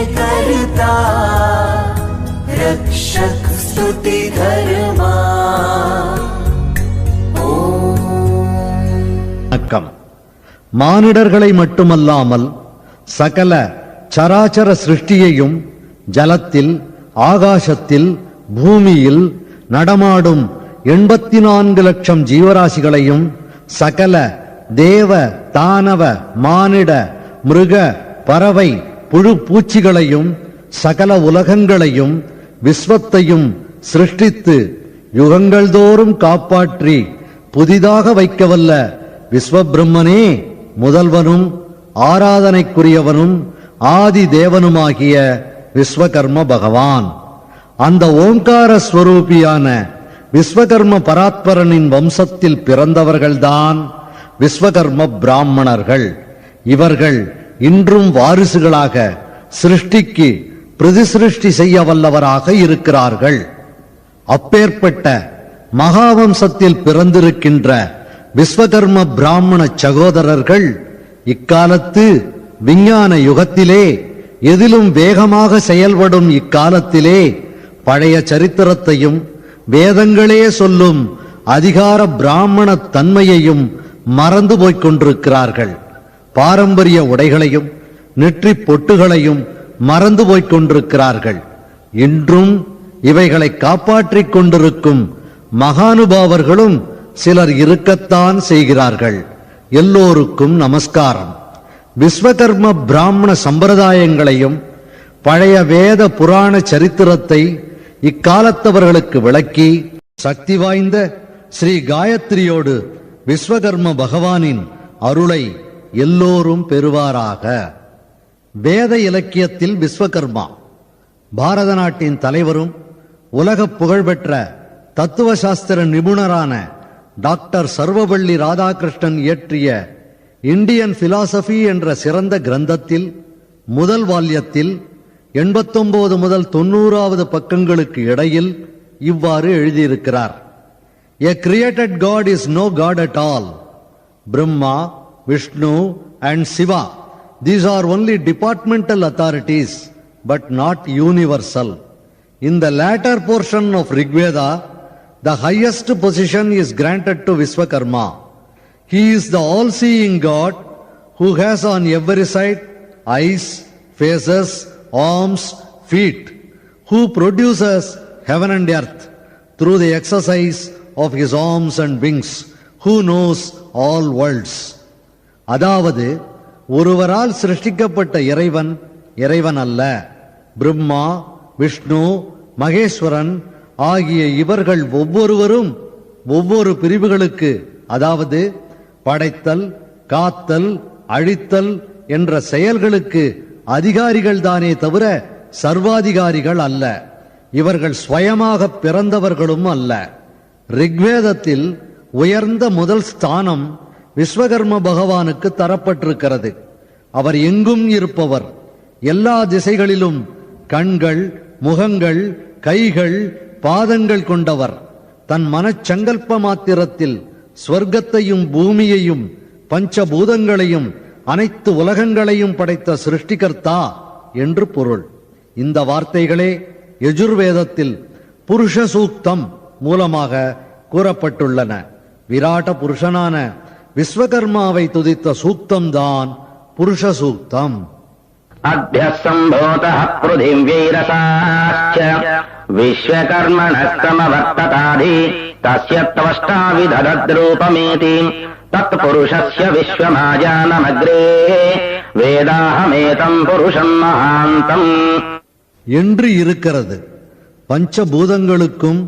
सृष्टि के करता रक्षक स्तुति धर्मा வணக்கம் மானிடர்களை மட்டுமல்லாமல் சகல சராச்சர சிருஷ்டியையும் ஜலத்தில் ஆகாசத்தில் பூமியில் நடமாடும் எண்பத்தி நான்கு லட்சம் ஜீவராசிகளையும் சகல தேவ தானவ மானிட மிருக பறவை புழு பூச்சிகளையும் சகல உலகங்களையும் விஸ்வத்தையும் சிருஷ்டித்து யுகங்கள் தோறும் காப்பாற்றி புதிதாக வைக்கவல்ல விஸ்வபிரம்மனே முதல்வனும் ஆராதனைக்குரியவனும் ஆதி தேவனுமாகிய விஸ்வகர்ம பகவான். அந்த ஓங்கார ஸ்வரூபியான விஸ்வகர்ம பராத்பரனின் வம்சத்தில் பிறந்தவர்கள்தான் விஸ்வகர்ம பிராமணர்கள். இவர்கள் இன்றும் வாரிசுகளாக சிருஷ்டிக்கு பிரதிசிருஷ்டி செய்ய வல்லவராக இருக்கிறார்கள். அப்பேற்பட்ட மகாவம்சத்தில் பிறந்திருக்கின்ற விஸ்வகர்ம பிராமண சகோதரர்கள் இக்காலத்து விஞ்ஞான யுகத்திலே எதிலும் வேகமாக செயல்படும் இக்காலத்திலே பழைய சரித்திரத்தையும் வேதங்களே சொல்லும் அதிகார பிராமண தன்மையையும் மறந்து போய்க் கொண்டிருக்கிறார்கள். பாரம்பரிய உடைகளையும் நெற்றி பொட்டுகளையும் மறந்து போய்க் கொண்டிருக்கிறார்கள். இன்றும் இவைகளை காப்பாற்றிக் கொண்டிருக்கும் மகானுபாவர்களும் சிலர் இருக்கத்தான் செய்கிறார்கள். எல்லோருக்கும் நமஸ்காரம். விஸ்வகர்ம பிராமண சம்பிரதாயங்களையும் பழைய வேத புராண சரித்திரத்தை இக்காலத்தவர்களுக்கு விளக்கி சக்தி வாய்ந்த ஸ்ரீ காயத்ரியோடு விஸ்வகர்ம பகவானின் அருளை எல்லோரும் பெறுவாராக. வேத இலக்கியத்தில் விஸ்வகர்மா பாரத நாட்டின் தலைவரும் உலக புகழ்பெற்ற தத்துவ சாஸ்திர நிபுணரான டாக்டர் சர்வபள்ளி ராதாகிருஷ்ணன் இயற்றிய இந்தியன் பிலாசபி என்ற சிறந்த கிரந்தத்தில் முதல் வால்யத்தில் எண்பத்தொன்பது முதல் தொண்ணூறாவது பக்கங்களுக்கு இடையில் இவ்வாறு எழுதியிருக்கிறார். A created God is no God at all Brahma Vishnu and Shiva. These are only departmental authorities, but not universal. In the latter portion of Rigveda, the highest position is granted to Vishwakarma. He is the all-seeing God who has on every side eyes, faces, arms, feet, who produces heaven and earth through the exercise of his arms and wings, who knows all worlds. அதாவது ஒருவரால் சிருஷ்டிக்கப்பட்ட இறைவன் இறைவன் அல்ல. பிரம்மா விஷ்ணு மகேஸ்வரன் ஆகிய இவர்கள் ஒவ்வொருவரும் ஒவ்வொரு பிரிவுகளுக்கு அதாவது படைத்தல் காத்தல் அழித்தல் என்ற செயல்களுக்கு அதிகாரிகள் தானே தவிர சர்வாதிகாரிகள் அல்ல. இவர்கள் சுயமாக பிறந்தவர்களும் அல்ல. ரிக்வேதத்தில் உயர்ந்த முதல் ஸ்தானம் விஸ்வகர்ம பகவானுக்கு தரப்பட்டிருக்கிறது. அவர் எங்கும் இருப்பவர். எல்லா திசைகளிலும் கண்கள் முகங்கள் கைகள் பாதங்கள் கொண்டவர். தன் மனச்சங்கல்ப மாத்திரத்தில் ஸ்வர்க்கத்தையும் பூமியையும் பஞ்சபூதங்களையும் அனைத்து உலகங்களையும் படைத்த சிருஷ்டிகர்த்தா என்று பொருள். இந்த வார்த்தைகளே எஜுர்வேதத்தில் புருஷ சூக்தம் மூலமாக கூறப்பட்டுள்ளன. விராட்ட புருஷனான விஸ்வகர்மாவை துதித்த சூக்தம்தான் புருஷ சூக்தம் அபியசம்போத பிருதிவீரசாச்ச விஸ்வகர்மணஸ்தமவர்த்ததாதி தஸ்ய தவஷ்டா விததத்ரூபமேதி தத் புருஷஸ்ய விஸ்வமாஜானமக்ரே வேதாஹமேதம் புருஷம் மகாந்தம் என்று இருக்கிறது. பஞ்சபூதங்களுக்கும்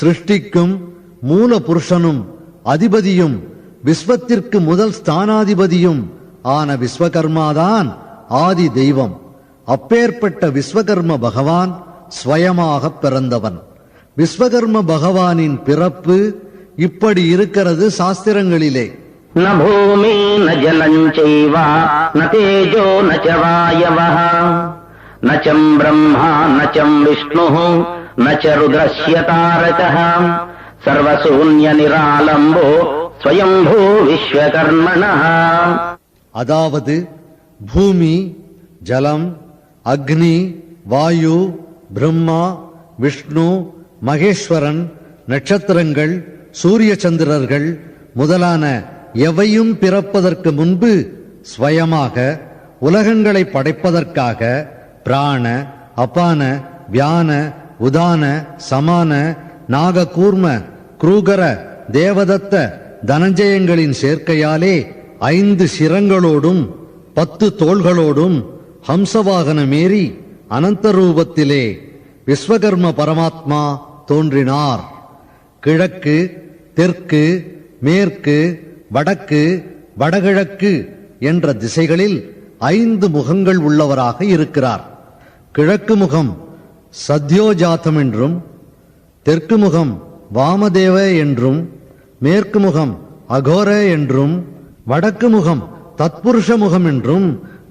சிருஷ்டிக்கும் மூல புருஷனும் அதிபதியும் விஸ்வத்திற்கு முதல் ஸ்தானாதிபதியும் ஆன விஸ்வகர்மாதான் ஆதி தெய்வம். அப்பேற்பட்ட விஸ்வகர்ம பகவான் ஸ்வயமாக பிறந்தவன். விஸ்வகர்ம பகவானின் பிறப்பு இப்படி இருக்கிறது சாஸ்திரங்களிலே. ந ந ஜலஞ்சைவா ந பிரம்மா நச்சம் விஷ்ணு ந ச ருத்ரஸ்ய சர்வசூன்ய நிராலம்போ ஸ்வயம்பூ விஸ்வகர்மண அதாவது பூமி ஜலம் அக்னி வாயு பிரம்மா விஷ்ணு மகேஸ்வரன் நட்சத்திரங்கள் சூரிய சந்திரர்கள் முதலான எவையும் பிறப்பதற்கு முன்பு ஸ்வயமாக உலகங்களை படைப்பதற்காக பிராண அபான வியான உதான சமான நாககூர்ம குரூகர தேவதத்த தனஞ்சயங்களின் சேர்க்கையாலே ஐந்து சிரங்களோடும் பத்து தோள்களோடும் ஹம்சவாகனமேறி அனந்த ரூபத்திலே விஸ்வகர்ம பரமாத்மா தோன்றினார். கிழக்கு தெற்கு மேற்கு வடக்கு வடகிழக்கு என்ற திசைகளில் ஐந்து முகங்கள் உள்ளவராக இருக்கிறார். கிழக்கு முகம் சத்யோஜாத்தம் என்றும் தெற்கு முகம் வாமதேவ என்றும் மேற்கு முகம் அகோர என்றும் வடக்கு முகம் தத்புருஷ முகம் என்றும்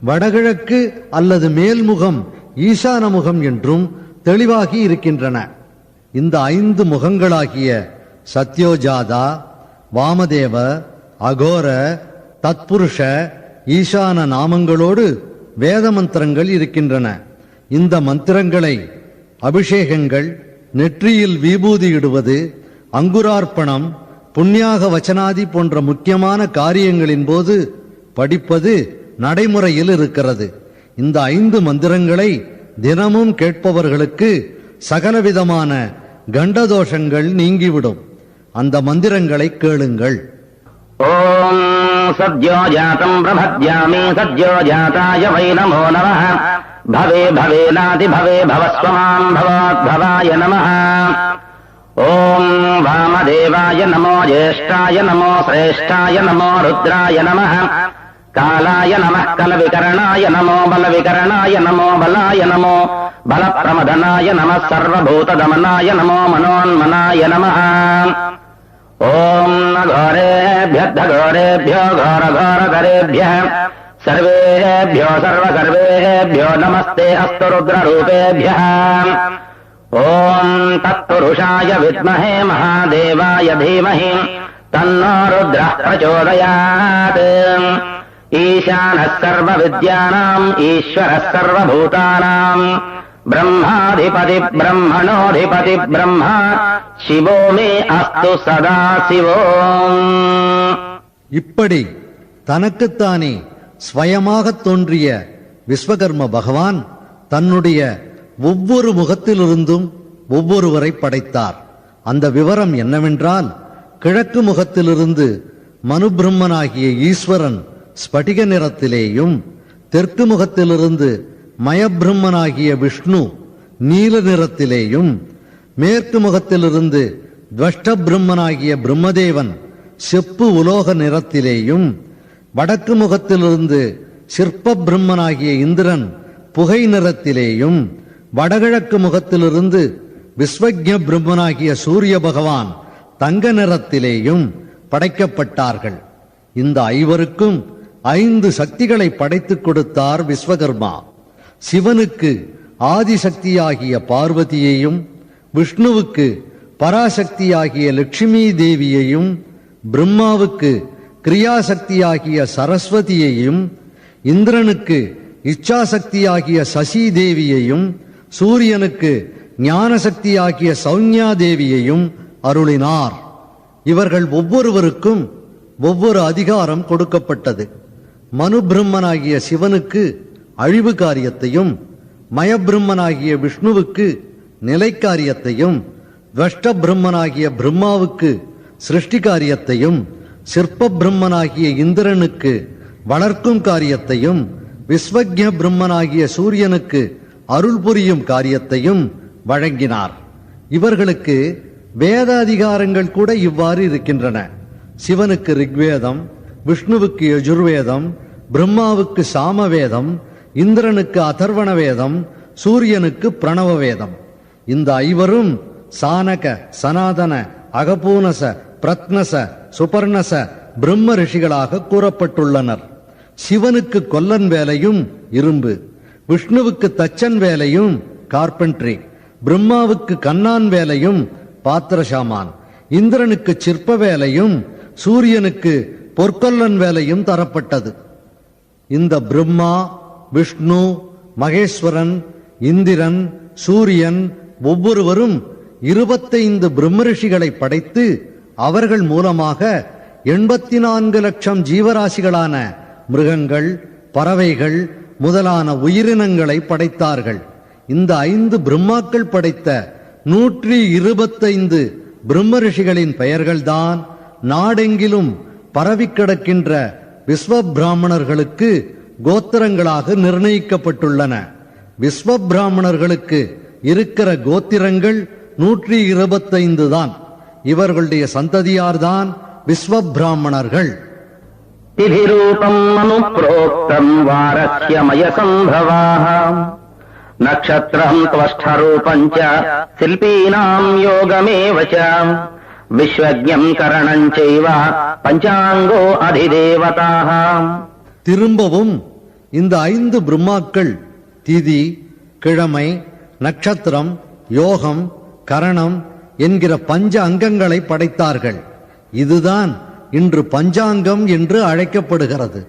வடகிழக்கு அல்லது மேல்முகம் ஈசான முகம் என்றும் தெளிவாகி இருக்கின்றன. இந்த ஐந்து முகங்களாகிய சத்யோஜாதா வாமதேவ அகோர தத்புருஷ ஈசான நாமங்களோடு வேத மந்திரங்கள் இருக்கின்றன. இந்த மந்திரங்களை அபிஷேகங்கள் நெற்றியில் விபூதி இடுவது அங்குரார்ப்பணம் புண்ணியாக வச்சனாதி போன்ற முக்கியமான காரியங்களின் போது படிப்பது நடைமுறையில் இருக்கிறது. இந்த ஐந்து மந்திரங்களை தினமும் கேட்பவர்களுக்கு சகலவிதமான கண்டதோஷங்கள் நீங்கிவிடும். அந்த மந்திரங்களை கேளுங்கள். ஓம் சத்யோ ஜாதம் பிரபத்யாமி சத்யோ ஜாதாய வை நமோ நம பவே பவே நாதி பவே பவஸ்வமாம் பவாத் பவாய நமஹ. वामदेवाय नमो ज्येष्ठाय नमो श्रेष्ठाय नमो रुद्राय नमः। कालाय नमः कलविकरणाय नमो बलविकरणाय नमो बलाय नमो बलप्रमदनाय नमः सर्वभूतदमनाय नमो मनोन्मनाय नमः। ॐ घोरेभ्यः घोरेभ्यो घोरघोरधरेभ्यः। सर्वेभ्यो सर्वसर्वेभ्यो नमस्ते अस्तु रुद्ररूपेभ्य ॐ तत्पुरुषाय विद्महे महादेवाय धीमहि तन्नो रुद्रः प्रचोदयात् ईशानः सर्वविद्यानाम् ईश्वरः सर्वभूतानाम् ब्रह्माधिपति ब्रह्मणोऽधिपति ब्रह्मा शिवो मे अस्तु सदा शिवो இப்படி தனக்குத்தானே ஸ்வயமாகத் தோன்றிய விஸ்வகர்ம பகவான் தன்னுடைய ஒவ்வொரு முகத்திலிருந்தும் ஒவ்வொருவரை படைத்தார். அந்த விவரம் என்னவென்றால் கிழக்கு முகத்திலிருந்து மனுபிரம்மனாகிய ஈஸ்வரன் ஸ்படிக நிறத்திலேயும் தெற்கு முகத்திலிருந்து மயபிரம்மனாகிய விஷ்ணு நீல நிறத்திலேயும் மேற்கு முகத்திலிருந்து துவஷ்ட பிரம்மனாகிய பிரம்மதேவன் செப்பு உலோக நிறத்திலேயும் வடக்கு முகத்திலிருந்து சிற்ப பிரம்மனாகிய இந்திரன் புகை நிறத்திலேயும் வடகிழக்கு முகத்திலிருந்து விஸ்வஜ பிரம்மனாகிய சூரிய பகவான் தங்க நிறத்திலேயும் படைக்கப்பட்டார்கள். இந்த ஐவருக்கும் ஐந்து சக்திகளை படைத்துக் கொடுத்தார் விஸ்வகர்மா. சிவனுக்கு ஆதிசக்தியாகிய பார்வதியையும் விஷ்ணுவுக்கு பராசக்தியாகிய லட்சுமி தேவியையும் பிரம்மாவுக்கு கிரியாசக்தியாகிய சரஸ்வதியையும் இந்திரனுக்கு இச்சாசக்தியாகிய சசி தேவியையும் சூரியனுக்கு ஞானசக்தியாகிய சௌன்யா தேவியையும் அருளினார். இவர்கள் ஒவ்வொருவருக்கும் ஒவ்வொரு அதிகாரம் கொடுக்கப்பட்டது. மனு பிரம்மனாகிய சிவனுக்கு அழிவு காரியத்தையும் மயபிரம்மனாகிய விஷ்ணுவுக்கு நிலை காரியத்தையும் துவஷ்ட பிரம்மனாகிய பிரம்மாவுக்கு சிருஷ்டி காரியத்தையும் சிற்ப பிரம்மனாகிய இந்திரனுக்கு வளர்க்கும் காரியத்தையும் விஸ்வஜ பிரம்மனாகிய சூரியனுக்கு அருள் புரியும் காரியத்தையும் வழங்கினார். இவர்களுக்கு வேதாதிகாரங்கள் கூட இவ்வாறு இருக்கின்றன. சிவனுக்கு ரிக்வேதம் விஷ்ணுவுக்கு யஜுர்வேதம் பிரம்மாவுக்கு சாமவேதம் இந்திரனுக்கு அதர்வண வேதம் சூரியனுக்கு பிரணவ வேதம் இந்த ஐவரும் சானக சனாதன அகபூனச பிரத்னச சுபர்ணச பிரம்ம ரிஷிகளாக கூறப்பட்டுள்ளனர். சிவனுக்கு கொல்லன் வேலையும் இரும்பு. விஷ்ணுவுக்கு தச்சன் வேலையும் கார்பென்ட்ரி பிரம்மாவுக்கு கண்ணான் வேலையும் பாத்திரசாமான் இந்திரனுக்கு சிற்ப வேலையும் சூரியனுக்கு பொற்கொல்லன் வேலையும் தரப்பட்டது. இந்த பிரம்மா விஷ்ணு மகேஸ்வரன் இந்திரன் சூரியன் ஒவ்வொருவரும் இருபத்தைந்து பிரம்மரிஷிகளை படைத்து அவர்கள் மூலமாக எண்பத்தி நான்கு லட்சம் ஜீவராசிகளான மிருகங்கள் பறவைகள் முதலான உயிரினங்களை படைத்தார்கள். இந்த ஐந்து பிரம்மாக்கள் படைத்த நூற்றி இருபத்தைந்து பிரம்ம ரிஷிகளின் பெயர்கள்தான் நாடெங்கிலும் பரவிக் கிடக்கின்ற விஸ்வ பிராமணர்களுக்கு கோத்திரங்களாக நிர்ணயிக்கப்பட்டுள்ளன. விஸ்வ பிராமணர்களுக்கு இருக்கிற கோத்திரங்கள் நூற்றி இருபத்தைந்து தான். இவர்களுடைய சந்ததியார்தான் விஸ்வ பிராமணர்கள் திதிரூபம் அனுப்ரோக்தம் வாரஸ்யமய சம்பவாக நக்ஷத்திரம் துவஷ்டரூபம் ச சில்பீனாம் யோகமேவ ச விஸ்வஜம் கரணம் செய்வ பஞ்சாங்கோ அதிதேவதாக திரும்பவும் இந்த ஐந்து பிரம்மாக்கள் திதி கிழமை நட்சத்திரம் யோகம் கரணம் என்கிற பஞ்ச அங்கங்களை படைத்தார்கள். இதுதான் இன்று பஞ்சாங்கம் என்று அழைக்கப்படுகிறது.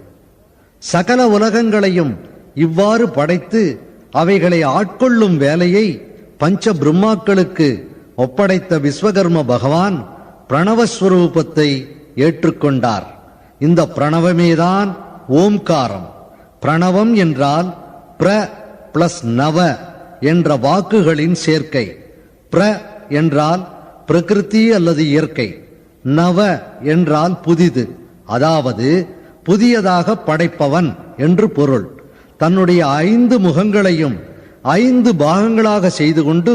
சகல உலகங்களையும் இவ்வாறு படைத்து அவைகளை ஆட்கொள்ளும் வேலையை பஞ்ச பிரம்மாக்களுக்கு ஒப்படைத்த விஸ்வகர்ம பகவான் பிரணவஸ்வரூபத்தை ஏற்றுக்கொண்டார். இந்த பிரணவமேதான் ஓம்காரம். பிரணவம் என்றால் பிர பிளஸ் நவ என்ற வாக்குகளின் சேர்க்கை. பிர என்றால் பிரகிருதி அல்லது இயற்கை. நவ என்றால் புதிது. அதாவது புதியதாக படைப்பவன் என்று பொருள். தன்னுடைய ஐந்து முகங்களையும் ஐந்து பாகங்களாக செய்து கொண்டு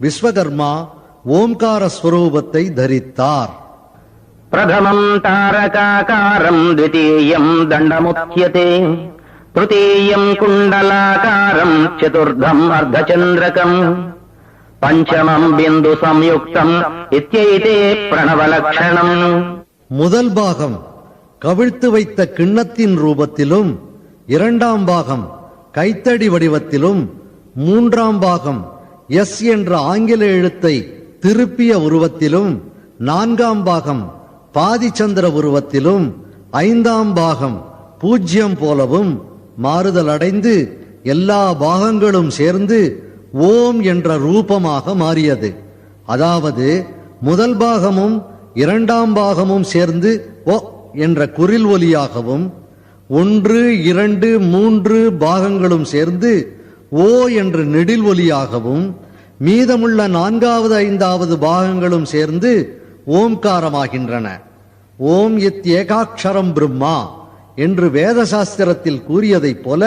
விஸ்வகர்மா ஓம்கார ஸ்வரூபத்தை தரித்தார். பிரதமம் தாரகாக்காரம் த்விதீயம் தண்டமுக்கியதே திருத்தீயம் குண்டலாக்காரம் சதுர்தம் அர்த்தச்சந்திரகம் பஞ்சமம் பிந்து சம்யுக்தம் இத்தியதே பிரணவலக்ஷணம். முதல் பாகம் கவிழ்த்து வைத்த கிண்ணத்தின் ரூபத்திலும் இரண்டாம் பாகம் கைத்தடி வடிவத்திலும் மூன்றாம் பாகம் எஸ் என்ற ஆங்கில எழுத்தை திருப்பிய உருவத்திலும் நான்காம் பாகம் பாதிச்சந்திர உருவத்திலும் ஐந்தாம் பாகம் பூஜ்யம் போலவும் மாறுதல் அடைந்து எல்லா பாகங்களும் சேர்ந்து ஓம் என்ற ரூபமாக மாறியது. அதாவது முதல் பாகமும் இரண்டாம் பாகமும் சேர்ந்து ஓ என்ற குரில் ஒலியாகவும் ஒன்று இரண்டு மூன்று பாகங்களும் சேர்ந்து ஓ என்ற நெடில் ஒலியாகவும் மீதமுள்ள நான்காவது ஐந்தாவது பாகங்களும் சேர்ந்து ஓம்காரமாகின்றன. ஓம் இத் ஏகாட்சரம் பிரம்மா என்று வேத சாஸ்திரத்தில் கூறியதைப் போல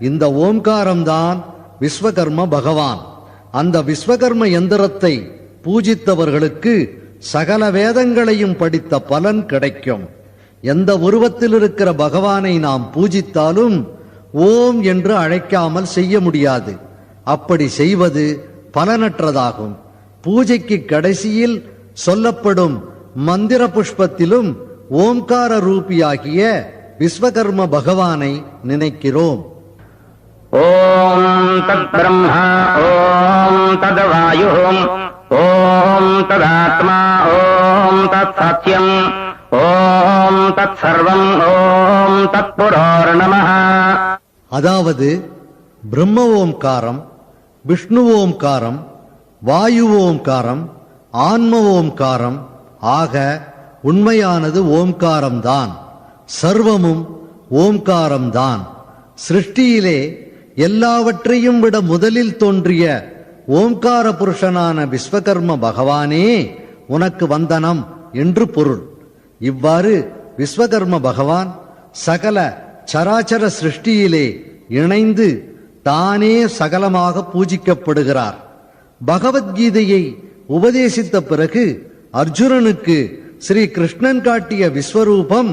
இந்த ஓம்காரம்தான் விஸ்வகர்ம பகவான். அந்த விஸ்வகர்ம எந்திரத்தை பூஜித்தவர்களுக்கு சகல வேதங்களையும் படித்த பலன் கிடைக்கும். எந்த உருவத்தில் இருக்கிற பகவானை நாம் பூஜித்தாலும் ஓம் என்று அழைக்காமல் செய்ய முடியாது. அப்படி செய்வது பலனற்றதாகும். பூஜைக்கு கடைசியில் சொல்லப்படும் மந்திர புஷ்பத்திலும் ஓம்கார ரூபியாகிய விஸ்வகர்ம பகவானை நினைக்கிறோம். ॐ तद्ब्रह्मा ॐ तद्वायुः ॐ तदात्मा ॐ तत्सत्यम् ॐ तत्सर्वम् ॐ तत्पुरोर्नमः அதாவது பிரம்ம ஓம்காரம் விஷ்ணு ஓம்காரம் வாயு ஓம்காரம் ஆன்ம ஓம்காரம் ஆக உண்மையானது ஓம்காரம்தான் சர்வமும் ஓம்காரம்தான் சிருஷ்டியிலே எல்லாவற்றையும் விட முதலில் தோன்றிய ஓம்கார புருஷனான விஸ்வகர்ம பகவானே உனக்கு வந்தனம் என்று பொருள். இவ்வாறு விஸ்வகர்ம பகவான் சகல சராச்சர சிருஷ்டியிலே இணைந்து தானே சகலமாக பூஜிக்கப்படுகிறார். பகவத்கீதையை உபதேசித்த பிறகு அர்ஜுனனுக்கு ஸ்ரீ கிருஷ்ணன் காட்டிய விஸ்வரூபம்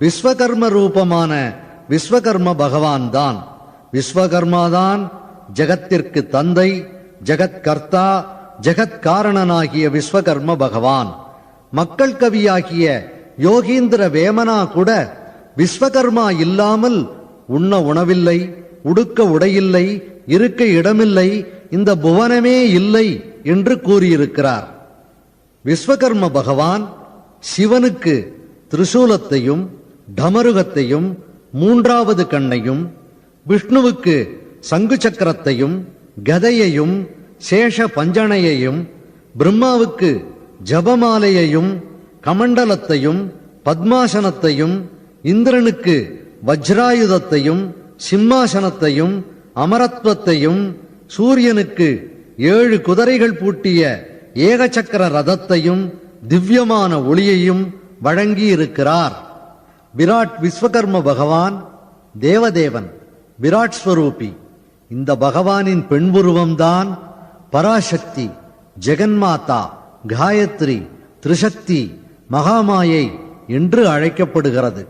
விஸ்வகர்ம ரூபமான விஸ்வகர்ம பகவான் தான் விஸ்வகர்மாதான் ஜகத்திற்கு தந்தை ஜகத்கர்த்தா ஜகத்காரணனாகிய விஸ்வகர்ம பகவான். மக்கள் கவியாகிய யோகீந்திர வேமனா கூட விஸ்வகர்மா இல்லாமல் உண்ண உணவில்லை உடுக்க உடையில்லை இருக்க இடமில்லை இந்த புவனமே இல்லை என்று கூறியிருக்கிறார். விஸ்வகர்ம பகவான் சிவனுக்கு திரிசூலத்தையும் டமருகத்தையும் மூன்றாவது கண்ணையும் விஷ்ணுவுக்கு சங்கு சக்கரத்தையும் கதையையும் சேஷ பஞ்சனையையும் பிரம்மாவுக்கு ஜபமாலையையும் கமண்டலத்தையும் பத்மாசனத்தையும் இந்திரனுக்கு வஜ்ராயுதத்தையும் சிம்மாசனத்தையும் அமரத்வத்தையும் சூரியனுக்கு ஏழு குதிரைகள் பூட்டிய ஏகச்சக்கர ரதத்தையும் திவ்யமான ஒளியையும் வழங்கியிருக்கிறார். விராட் விஸ்வகர்ம பகவான் தேவதேவன். விராட் ஸ்வரூபி இந்த பகவானின் பெண்புருவம்தான் பராசக்தி ஜெகன்மாதா காயத்ரி திரிசக்தி மகாமாயை என்று அழைக்கப்படுகிறது.